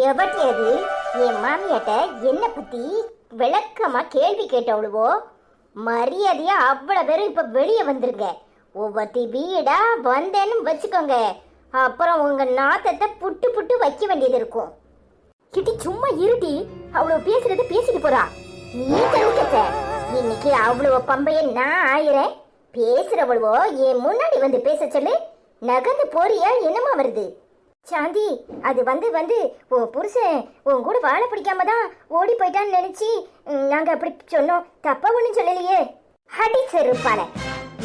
எவட்டி என் மாமியாட்ட என்ன பத்தி? விளக்கமா கேள்வி கேட்டவளுவோ? மரியாதையா அவ்வளவு பேரும் இப்ப வெளியே வந்துருங்க. ஒவ்வொருத்தி வீடா வந்தேன்னு வச்சுக்கோங்க. அப்புறம் உங்க நாத்தத்தை புட்டு புட்டு வைக்க வேண்டியது இருக்கும். கிட்டி சும்மா இருட்டி அவ்வளவு பேசுறது பேசிட்டு போறா. நீ தெரிவிக்கத்த இன்னைக்கு அவ்வளவு பம்பைய நான் ஆயிரேன் பேசுறவளுவோ என் முன்னாடி வந்து பேச சொல்லு. நகர்ந்து போறியா என்னமா வருது? சாந்தி அது வந்து வந்து உன் புருஷன் உன் கூட வாழை பிடிக்காம தான் ஓடி போயிட்டான்னு நினைச்சு நாங்க அப்படி சொன்னோம். தப்பா ஒண்ணும் சொல்லலையே. அடி செருப்பால.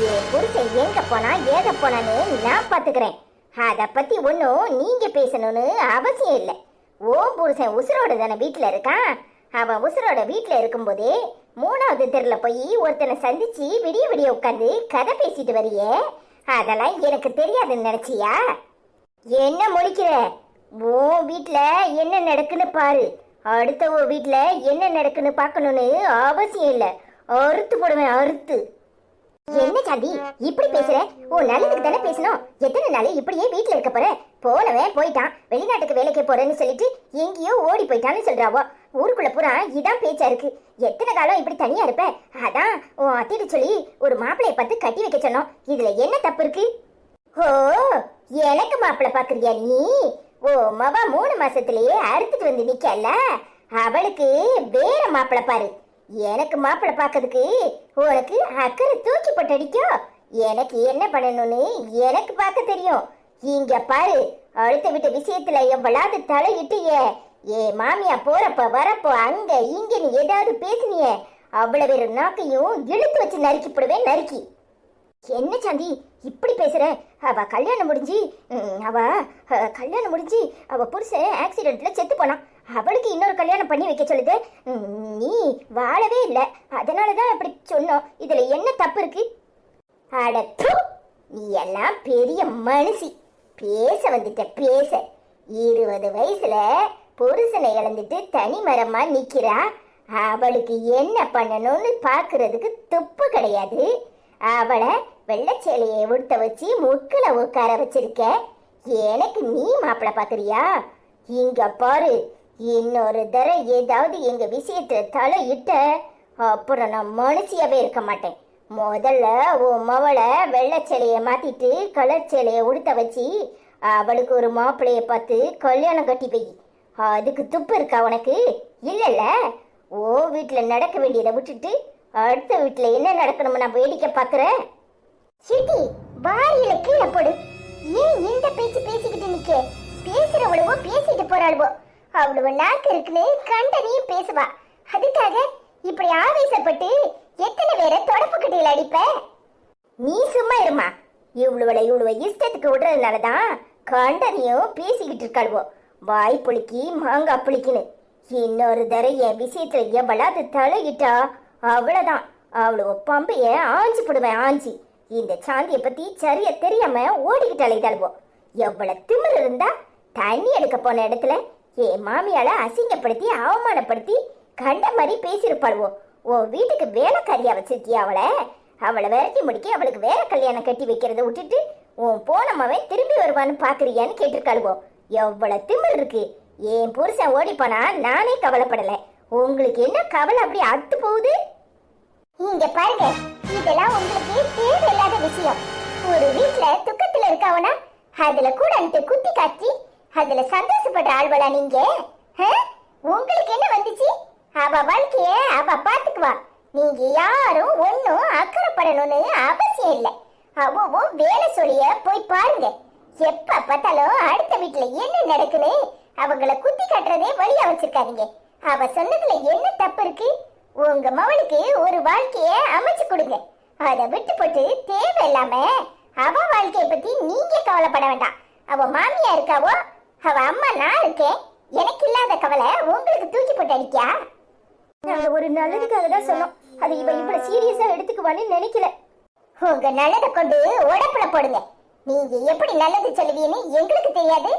என் புருஷன் எங்க போனா ஏத போனான்னு நான் பாத்துக்கிறேன். அத பத்தி ஒன்றும் நீங்க பேசணும்னு அவசியம் இல்லை. ஓ புருஷன் உசுரோட தானே வீட்டில் இருக்கான்? அவன் உசுரோட வீட்டில் இருக்கும்போதே மூணாவது தெருல போய் ஒருத்தனை சந்திச்சு விடிய விடிய உட்காந்து கதை பேசிட்டு வரியே. அதெல்லாம் எனக்கு தெரியாதுன்னு நினைச்சியா? என்ன முழிக்கிற உன் வீட்டில் என்ன நடக்குன்னு பாரு. அடுத்த உன் வீட்டில் என்ன நடக்குன்னு பார்க்கணும்னு அவசியம் இல்லை. அறுத்து போடுவேன் அறுத்து. என்ன சாந்தி இப்படி பேசுற? உன் நல்லதுக்கு தானே பேசணும். எத்தனை நாள் இப்படியே வீட்டில் இருக்க போற? போனவன் போயிட்டான். வெளிநாட்டுக்கு வேலைக்கு போறேன்னு சொல்லிட்டு எங்கேயோ ஓடி போயிட்டான்னு சொல்றாவோ. ஊருக்குள்ள பூரா இதான் பேச்சா இருக்கு. எத்தனை காலம் இப்படி தனியா இருப்ப? அதான் உன் அத்திட்டு சொல்லி ஒரு மாப்பிளைய பார்த்து கட்டி வைக்க சொன்னோம். இதுல என்ன தப்பு இருக்கு? ஓ! எனக்கு மாப்பிள்ள பாக்குறியா நீ? ஓ மவா மூணு மாசத்திலேயே அறுத்துட்டு வந்து நிக்கல. அவளுக்கு வேற மாப்பிள்ளை பாரு. எனக்கு மாப்பிள்ளை பார்க்கறதுக்கு உனக்கு அக்கறை தூக்கி போட்டு அடிக்கும் எனக்கு என்ன பண்ணணும்னு எனக்கு பார்க்க தெரியும். இங்க பாரு அடுத்த வீட்டு விஷயத்துல எவ்வளவு தலையிட்டியே. ஏ மாமியா போறப்ப வரப்போ அங்க இங்க நீ ஏதாவது பேசுனியே. அவ்வளவு பேர் நாக்கையும் இழுத்து வச்சு நறுக்கி போடுவேன் நறுக்கி. என்ன சாந்தி? இப்படி பேசுகிற அவ கல்யாணம் முடிஞ்சு ம், அவ கல்யாணம் முடிஞ்சு அவ புருஷன் ஆக்சிடெண்ட்டில் செத்து போனான் அவளுக்கு இன்னொரு கல்யாணம் பண்ணி வைக்க சொல்லுது. நீ வாழவே இல்லை. அதனால தான் அப்படி சொன்னோம். இதில் என்ன தப்பு இருக்கு? அடத்து நீ எல்லாம் பெரிய மனுஷி. பேச வந்துட்ட பேச. இருபது வயசுல புருஷனை இழந்துட்டு தனி மரமா நிக்கிறா. அவளுக்கு என்ன பண்ணணும்னு பாக்குறதுக்கு துப்பு கிடையாது. அவளை வெள்ளச்சேலையை உடுத்த வச்சு முக்கில் உட்கார வச்சிருக்க. எனக்கு நீ மாப்பிளை பாக்குறியா? இங்க பாரு இன்னொரு தர ஏதாவது எங்க விஷயத்துல தலையிட்ட அப்புறம் நான் மனுஷியாவே இருக்க மாட்டேன். முதல்ல உன் மவளை வெள்ளச்சேலையை மாத்திட்டு கலர் சேலையை உடுத்த வச்சு அவளுக்கு ஒரு மாப்பிளைய பார்த்து கல்யாணம் கட்டி வை. அதுக்கு துப்பு இருக்கா உனக்கு? இல்லைல்ல. ஓ வீட்டில் நடக்க வேண்டியதை விட்டுட்டு அடுத்த வீட்டில் என்ன நடக்கணும்னு நான் வேடிக்கை பார்க்குறேன் சிட்டி வாரியில கீழே போடு. ஏன் இந்த பேச்சு பேசிக்கிட்டு நிக்க? பேசுறவளவோ பேசிட்டு போறாளுவோ. அவ்வளவு நாக்கு இருக்குன்னு கண்டனையும் பேசுவா. அதுக்காக இப்படி ஆவேசப்பட்டு எத்தனை பேரை தொடப்பு கட்டையில் அடிப்ப? நீ சும்மா இருமா. இவ்வளவுல இவ்வளவு இஷ்டத்துக்கு விடுறதுனால தான் கண்டனையும் பேசிக்கிட்டு இருக்காளுவோ. வாய் புளிக்கி மாங்காய் புளிக்கின்னு. இன்னொரு தடவை என் விஷயத்துல எவ்வளவு தலையிட்டா அவ்வளவுதான். அவ்வளவு பம்பைய ஆஞ்சி போடுவேன் ஆஞ்சி. இந்த சாந்தியை பத்தி சரியா தெரியாம ஓடிக்கிட்டு தழுவோம் எவ்வளவு திமிர் இருந்தா தண்ணி எடுக்க போன இடத்துல ஏ மாமியால அசிங்கப்படுத்தி அவமானப்படுத்தி கண்ட மாதிரி பேசியிருப்பாளுவோ? உன் வீட்டுக்கு வேலைக்காரியா வச்சிருக்கியா அவளை? அவளை விரட்டி முடிக்க அவளுக்கு வேற கல்யாணம் கட்டி வைக்கிறத விட்டுட்டு உன் போனமவன் திரும்பி வருவான்னு பாக்குறியான்னு கேட்டிருக்காளுவோ? எவ்வளவு திமிர் இருக்கு. என் புருஷன் ஓடிப்போனா நானே கவலைப்படலை. உங்களுக்கு என்ன கவலை அப்படி அத்து போகுது? இங்க பாருங்க. இதெல்லாம் உங்களுக்கு தேவையில்லாத விஷயம். ஒரு வீட்ல துக்கத்துல இருக்கவனா? அதுல கூட அந்த குத்தி காட்டி அதுல சந்தோஷப்படுற ஆள்வலா நீங்க? உங்களுக்கு என்ன வந்துச்சு? அவ வாழ்க்கைய அவ பாத்துக்குவா நீங்க யாரும் ஒன்னும் அக்கறைப்படணும்னு அவசியம் இல்ல. அவவும் வேலை சொல்லிய போய் பாருங்க. எப்ப பார்த்தாலும் அடுத்த வீட்டுல என்ன நடக்குன்னு அவங்கள குத்தி காட்டுறதே வழியா வச்சிருக்காதீங்க. அவ சொன்னதுல என்ன தப்பு இருக்கு? உங்க மவளுக்கு ஒரு வாழ்க்கைய அமைச்சு கொடுங்க. அதை விட்டு போட்டு தேவையில்லாம அவ வாழ்க்கைய பத்தி நீங்க கவலைப்பட வேண்டாம். அவ மாமியா இருக்காவோ அவ அம்மா நான் இருக்கேன். எனக்கு இல்லாத கவலை உங்களுக்கு தூக்கி போட்டு அடிக்கா நாங்க ஒரு நல்லதுக்காக தான் சொன்னோம். அது இவ இவ்வளவு சீரியஸா எடுத்துக்குவான்னு நினைக்கல. உங்க நல்லதை கொண்டு உடப்புல போடுங்க. நீங்க எப்படி நல்லது சொல்லுவீன்னு எங்களுக்கு தெரியாது.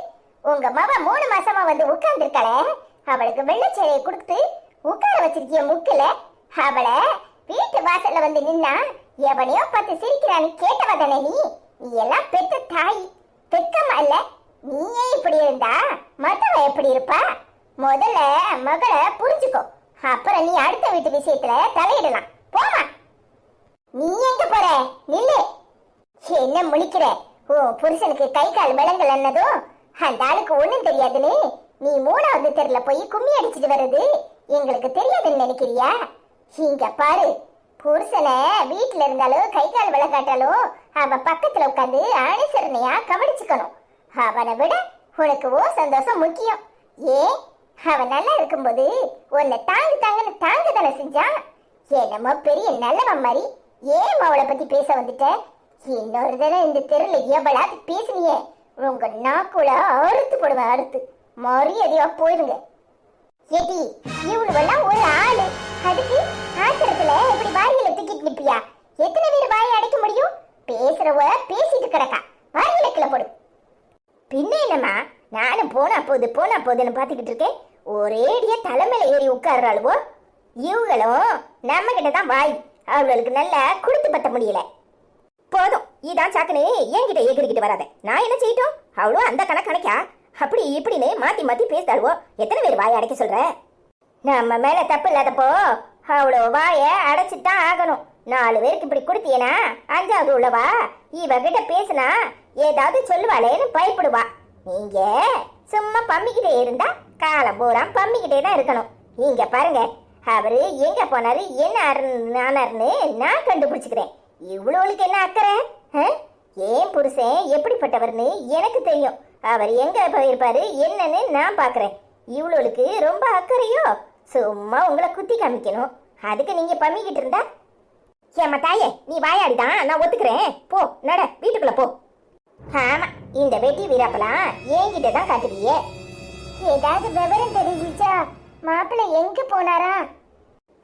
உங்க மவ மூணு மாசமா வந்து உட்கார்ந்துருக்கல அவளுக்கு வெள்ளச்சேலையை கொடுத்து உட்கார வச்சிருக்கிய முக்குல அவள வீட்டு வாசல்ல வந்து நின்னா எவனையோ பார்த்து சிரிக்கிறான்னு கேட்டவ தானே நீ? நீ எல்லாம் பெத்த தாய். பெக்கமா இல்ல. நீயே இப்படி இருந்தா மத்தவ எப்படி இருப்பா? முதல்ல மகளை புரிஞ்சுக்கோ. அப்புறம் நீ அடுத்த வீட்டு விஷயத்துல தலையிடலாம். போமா நீ எங்க போற? நில்லு. என்ன முழிக்கிற? ஓ புருஷனுக்கு கை கால் விலங்கல் என்னதோ? அந்த ஆளுக்கு ஒண்ணும் தெரியாதுன்னு. நீ மூணாவது தெருல போய் கும்மி அடிச்சிட்டு வர்றது. எங்களுக்கு தெரியாதுன்னு நினைக்கிறியா? இங்க பாரு புருஷனை வீட்டுல இருந்தாலும் கை கால் விளக்காட்டாலும் அவ பக்கத்துல உட்காந்து அனுசரணையா கவனிச்சுக்கணும். அவனை விட உனக்கு ஓ சந்தோஷம் முக்கியம். ஏன் அவன் நல்லா இருக்கும்போது உன்னை தாங்கு தாங்கன்னு தாங்க தானே செஞ்சான் என்னமோ பெரிய நல்லவன் மாதிரி ஏன் அவளை பத்தி பேச வந்துட்ட? இன்னொரு தடவை இந்த தெருல எவ்வளவு பேசுனியே உங்க நாக்குள்ள அறுத்து போடுவேன் அறுத்து. மரியாதையா போயிருங்க. ஏடி இவளுவெல்லாம் ஒரு ஆளு. அதுக்கு ஆத்திரத்துல இப்படி வாயில தூக்கிட்டு நிப்பியா? எத்தனை பேர் வாயை அடைக்க முடியும்? பேசுறவ பேசிட்டு கிடக்கா. வாயில கிள போடு. பின்ன என்னம்மா நானும் போனா போது போனா போதுன்னு பார்த்துக்கிட்டு இருக்கேன். ஒரேடியா தலைமையில ஏறி உட்கார்றாளுவோ. இவங்களும் நம்ம கிட்ட தான் வாய். அவளுக்கு நல்லா கொடுத்து பத்த முடியல. போதும் இதான் சாக்குன்னு என்கிட்ட எகிரிக்கிட்டு வராத. நான் என்ன செய்யட்டும்? அவளும் அந்த கணக்கு கணக்கா அப்படி இப்படின்னு மாத்தி மாத்தி பேசுதாளுவோ எத்தனை பேர் வாயை அடைக்க சொல்ற? நம்ம மேல தப்பு இல்லாதப்போ அவ்வளோ வாய அடைச்சிட்டான் ஆகணும். நாலு பேருக்கு இப்படி கொடுத்தியனா அஞ்சாவது உள்ளவா? இவகிட்ட பேசுனா ஏதாவது சொல்லுவாளேன்னு பயப்படுவா. நீங்க சும்மா பம்மிக்கிட்டே இருந்தா காலம் பூரா பம்மிக்கிட்டே தான் இருக்கணும். இங்க பாருங்க அவரு எங்க போனாரு என்ன ஆறு- ஆனாருன்னு நான் கண்டுபிடிச்சுக்கிறேன். இவ்வளோளுக்கு என்ன அக்கறை? ஏன் புருஷன் எப்படிப்பட்டவர்னு எனக்கு தெரியும். அவர் எங்க போயிருப்பாரு என்னன்னு நான் பாக்குறேன். இவ்வளோளுக்கு ரொம்ப அக்கறையோ? சும்மா உங்களை குத்தி காமிக்கணும். அதுக்கு நீங்க பம்மிக்கிட்டு இருந்தா? ஏம்மா தாயே நீ வாயாடிதான் நான் ஒத்துக்கிறேன். போ நட வீட்டுக்குள்ள போ. ஆமா இந்த வெட்டி வீராப்பெல்லாம் என்கிட்ட தான் காட்டுவியே. ஏதாவது விவரம் தெரிஞ்சிச்சா? மாப்பிள்ளை எங்க போனாரா?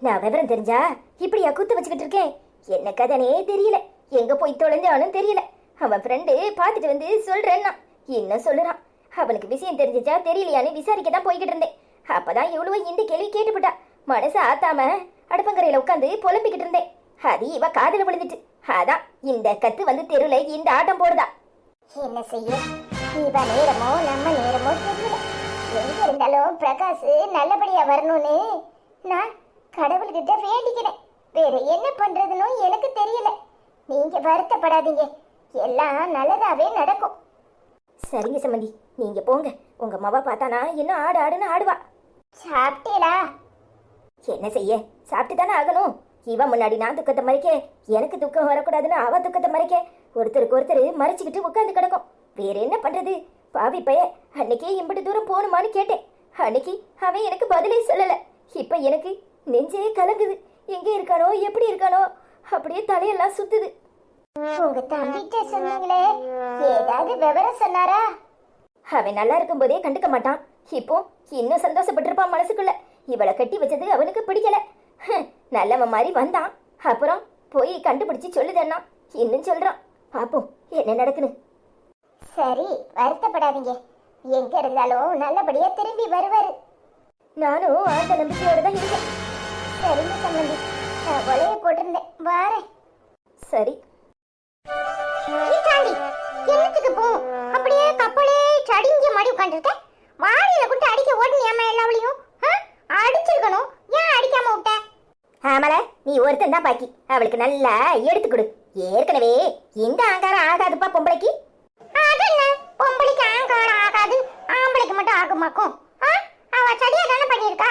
நான் விவரம் தெரிஞ்சா இப்படியா குத்து வச்சுக்கிட்டு இருக்கேன்? என்ன கதனே தெரியல. எங்க போய் தொலைஞ்சாலும் தெரியல. அவன் ஃப்ரெண்டு பார்த்துட்டு வந்து சொல்றேன்னா என்ன சொல்லுறான்? அவனுக்கு விஷயம் தெரிஞ்சிச்சா தெரியலையான்னு விசாரிக்க தான் போய்கிட்டு இருந்தேன். அப்பதான் இவ்வளவு இந்த கேள்வி கேட்டுவிட்டா மனசு ஆத்தாம அடுப்பங்கரையில உட்காந்து புலம்பிக்கிட்டு இருந்தேன். அது இவ காதல விழுந்துட்டு அதான் இந்த கத்து வந்து தெருல இந்த ஆட்டம் போடுதா. என்ன செய்ய இவ நேரமோ நம்ம நேரமோ தெரியல. எங்க இருந்தாலும் பிரகாஷ் நல்லபடியா வரணும்னு நான் கடவுள்கிட்ட வேண்டிக்கிறேன். வேற என்ன பண்றதுன்னு எனக்கு தெரியல. நீங்க வருத்தப்படாதீங்க. எல்லாம் நல்லதாவே நடக்கும். சரிங்க சம்மந்தி. நீங்க போங்க. உங்க மவ பார்த்தானா இன்னும் ஆடு ஆடுன்னு ஆடுவா. சாப்பிட்டேடா. என்ன செய்ய? சாப்பிட்டு தானே ஆகணும். இவன் முன்னாடி நான் துக்கத்தை மறைக்க எனக்கு துக்கம் வரக்கூடாதுன்னு அவ துக்கத்தை மறைக்க ஒருத்தருக்கு ஒருத்தர் மறைச்சிக்கிட்டு உட்காந்து கிடக்கும். வேற என்ன பண்றது? பாவி பைய அன்னைக்கே இம்பிட்டு தூரம் போகணுமான்னு கேட்டேன். அன்னைக்கு அவன் எனக்கு பதிலே சொல்லல. இப்ப எனக்கு நெஞ்சே கலங்குது. எங்க இருக்கானோ எப்படி இருக்கானோ அப்படியே தலையெல்லாம் சுத்துது. உங்க தம்பிட்ட சொன்னீங்களே. ஏதாவது விவரம் சொன்னாரா? அவன் நல்லா இருக்கும்போதே கண்டுக்க மாட்டான். இப்போ இன்னும் சந்தோஷப்பட்டிருப்பான் மனசுக்குள்ள. இவளை கட்டி வச்சது அவனுக்கு பிடிக்கல. நல்லவன் மாதிரி வந்தான். அப்புறம் போய் கண்டுபிடிச்சு சொல்லுதண்ணா. இன்னும் சொல்றான். பாப்போம் என்ன நடக்குன்னு. சரி வருத்தப்படாதீங்க. எங்க இருந்தாலும் நல்லபடியா திரும்பி வருவாரு. நானும் அந்த நம்பிக்கையோட தான் இருக்கேன். சரிங்க சம்பந்தி. நான் வலைய போட்டிருந்தேன். வாரேன். சரி. என்னத்துக்கு போ. அப்படியே கப்பலே சடிஞ்ச மாடி உட்காந்துருக்க. வாடியில கொண்டு அடிக்க ஓடுனியாம எல்லாவளையும் அடிச்சிருக்கணும். ஏன் அடிக்காம விட்ட? ஆமல நீ ஒருத்தன் தான் பாக்கி. அவளுக்கு நல்லா எடுத்து கொடு. ஏற்கனவே இந்த ஆங்காரம் ஆகாதுப்பா பொம்பளைக்கு? அது என்ன? பொம்பளைக்கு ஆங்காரம் ஆகாது. ஆம்பளைக்கு மட்டும் ஆகுமாக்கும்? அவ சரியா தானே பண்ணியிருக்கா?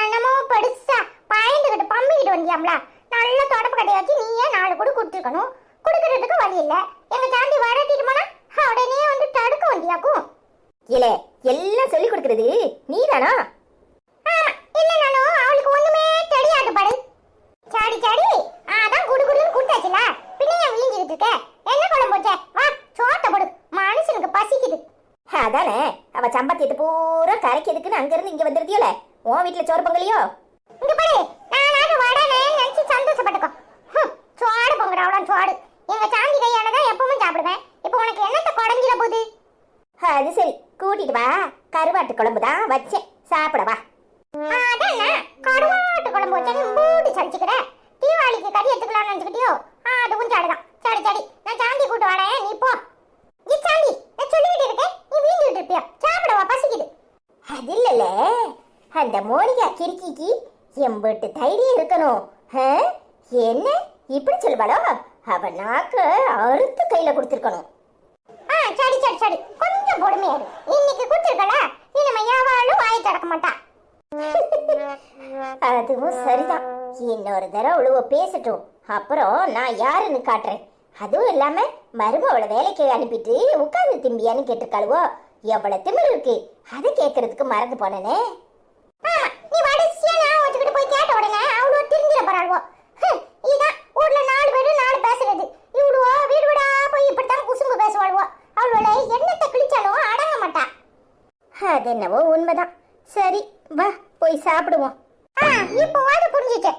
என்னமோ பெருசா பயந்துகிட்டு பம்பிக்கிட்டு வந்தியாம்ல. நல்ல தொடப்பு கட்டையாச்சு நீயே நாலு கூட கொடுத்துருக்கணும். கொடுக்கறதுக்கு வழி இல்ல. எங்க தாண்டி வரட்டிட்டு போனா உடனே வந்து தடுக்க வண்டியாக்கும் இல்ல எல்லாம் சொல்லி கொடுக்கறது நீதானா ஆமா இல்லனாலும் அவளுக்கு ஒண்ணுமே தெரியாது பாடு சாடி சாடி அதான் குடு குடுன்னு கொடுத்தாச்சுல. பின்ன ஏன் வீங்கிட்டு இருக்க? என்ன குழம்பு வச்ச? வா சோத்த போடு. மனுஷனுக்கு பசிக்குது. அதானே? அவ சம்பத்தியத்தை பூரா கரைக்கிறதுக்குன்னு அங்க இருந்து இங்க வந்துருதியோல உன் வீட்டுல சோறு பொங்கலையோ? இங்க பாரு நானாவது வடனே நினைச்சு சந்தோஷப்பட்டுக்கோ. ஹம், சோறு பொங்குற அவ்வளோ சோறு. எங்க சாந்தி கையானதான் எப்பவும் சாப்பிடுவேன். இப்போ உனக்கு என்னத்த குடஞ்சிட போகுது? அது சரி. கூட்டிட்டு வா. கருவாட்டு குழம்பு தான் வச்சேன். சாப்பிட வா. அதான் கருவாட்டு குழம்பு வச்சா மூடி சலிச்சுக்கிற. தீபாவளிக்கு கறி எடுத்துக்கலாம்னு நினைச்சுக்கிட்டியோ? அதுவும் சாடுதான். சரி சரி. நான் சாந்தி கூட்டு வரேன். நீ போ. நீ சாந்தி நான் சொல்லிக்கிட்டு இருக்கேன். நீ வீண்டுட்டு இருப்பியா? சாப்பிடவா? பசிக்குது. அது இல்லல அந்த மோனிகா கிறுக்கிக்கு எம்பிட்டு தைரியம் இருக்கணும்? என்ன? இப்படி சொல்லுவாளோ? அவ நாக்க அறுத்து கையில கொடுத்துருக்கணும். ஆ சரி சரி சரி. கொஞ்சம் பொறுமையா இரு இன்னைக்கு கொடுத்துருக்கல இனிமே யாவாலும் வாய் திறக்க மாட்டா. அதுவும் சரிதான். இன்னொரு தடவை உழுவ பேசட்டும். அப்புறம் நான் யாருன்னு காட்டுறேன். அதுவும் இல்லாம மருமவளை வேலைக்கு அனுப்பிட்டு உட்கார்ந்து திம்பியான்னு கேட்டிருக்காளுவோ? எவ்வளவு திமிர் இருக்கு. அது கேட்கறதுக்கு மறந்து போனேனே நீ வடிசியா நான் வச்சுக்கிட்டு போய் கேட்ட உடனே அவ்வளோ திருந்திர போறாள்வோ இதான் ஊர்ல நாலு பேரு நாலு பேசுறது இவ்வளோ வீடு வீடா போய் இப்படித்தான் குசும்பு பேசுவாள்வோ அவளோட எண்ணத்தை கிழிச்சாலும் அடங்க மாட்டா அது என்னவோ உண்மைதான். சரி வா போய் சாப்பிடுவோம். இப்போ வாது புரிஞ்சிச்சே